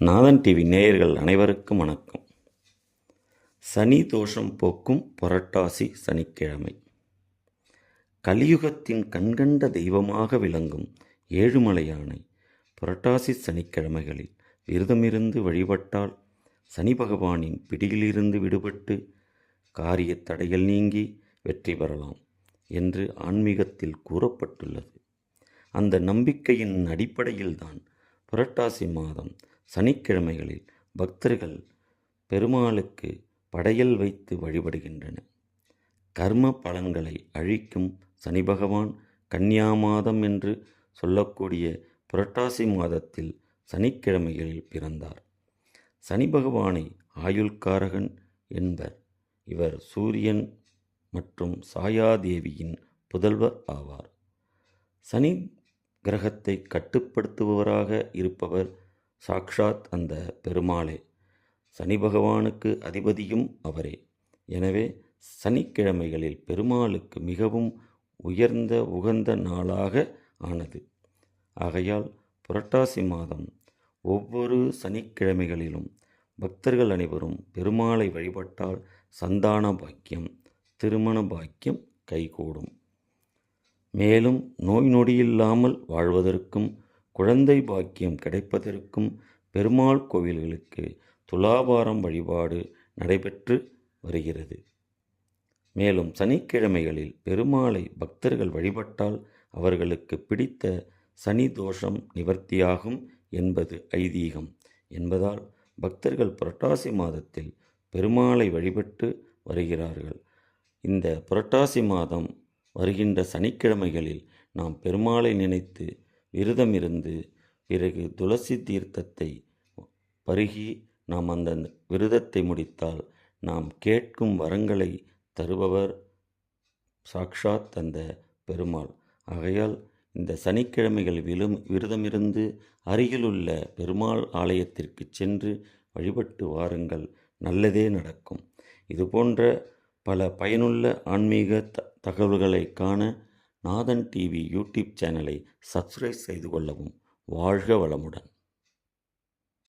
நாதன் TV நேயர்கள் அனைவருக்கும் வணக்கம். சனி தோஷம் போக்கும் புரட்டாசி சனிக்கிழமை. கலியுகத்தின் கண்கண்ட தெய்வமாக விளங்கும் ஏழுமலையானை புரட்டாசி சனிக்கிழமைகளில் விரதமிருந்து வழிபட்டால் சனி பகவானின் பிடியிலிருந்து விடுபட்டு காரிய தடைகள் நீங்கி வெற்றி பெறலாம் என்று ஆன்மீகத்தில் கூறப்பட்டுள்ளது. அந்த நம்பிக்கையின் அடிப்படையில்தான் புரட்டாசி மாதம் சனிக்கிழமைகளில் பக்தர்கள் பெருமாளுக்கு படையல் வைத்து வழிபடுகின்றனர் கர்ம பலன்களை அழிக்கும் சனி பகவான் கன்னியா மாதம் என்று சொல்லக்கூடிய புரட்டாசி மாதத்தில் சனிக்கிழமைகளில் பிறந்தார். சனி பகவானை ஆயுள்காரகன் என்பர். இவர் சூரியன் மற்றும் சாயாதேவியின் புதல்வர் ஆவார். சனி கிரகத்தை கட்டுப்படுத்துபவராக இருப்பவர் சாக்ஷாத் அந்த பெருமாளே. சனி பகவானுக்கு அதிபதியும் அவரே. எனவே சனிக்கிழமைகளில் பெருமாளுக்கு மிகவும் உயர்ந்த உகந்த நாளாக ஆனது. ஆகையால் புரட்டாசி மாதம் ஒவ்வொரு சனிக்கிழமைகளிலும் பக்தர்கள் அனைவரும் பெருமாளை வழிபட்டால் சந்தான பாக்கியம் திருமண பாக்கியம் கைகூடும். மேலும் நோய் நொடியில்லாமல் வாழ்வதற்கும் குழந்தை பாக்கியம் கிடைப்பதற்கும் பெருமாள் கோவில்களுக்கு துலாபாரம் வழிபாடு நடைபெற்று வருகிறது. மேலும் சனிக்கிழமைகளில் பெருமாளை பக்தர்கள் வழிபட்டால் அவர்களுக்கு பிடித்த சனி தோஷம் நிவர்த்தியாகும் என்பது ஐதீகம். என்பதால் பக்தர்கள் புரட்டாசி மாதத்தில் பெருமாளை வழிபட்டு வருகிறார்கள். இந்த புரட்டாசி மாதம் வருகின்ற சனிக்கிழமைகளில் நாம் பெருமாளை நினைத்து விரதமிருந்து பிறகு துளசி தீர்த்தத்தை பருகி நாம் அந்த விரதத்தை முடித்தால் நாம் கேட்கும் வரங்களை தருபவர் சாக்ஷாத் அந்த பெருமாள். ஆகையால் இந்த சனிக்கிழமைகள் விழும் விரதமிருந்து அருகிலுள்ள பெருமாள் ஆலயத்திற்கு சென்று வழிபட்டு வாருங்கள். நல்லதே நடக்கும். இதுபோன்ற பல பயனுள்ள ஆன்மீக த தகவல்களை காண நாதன் டிவி யூடியூப் சேனலை சப்ஸ்கிரைப் செய்து கொள்ளவும். வாழ்க வளமுடன்.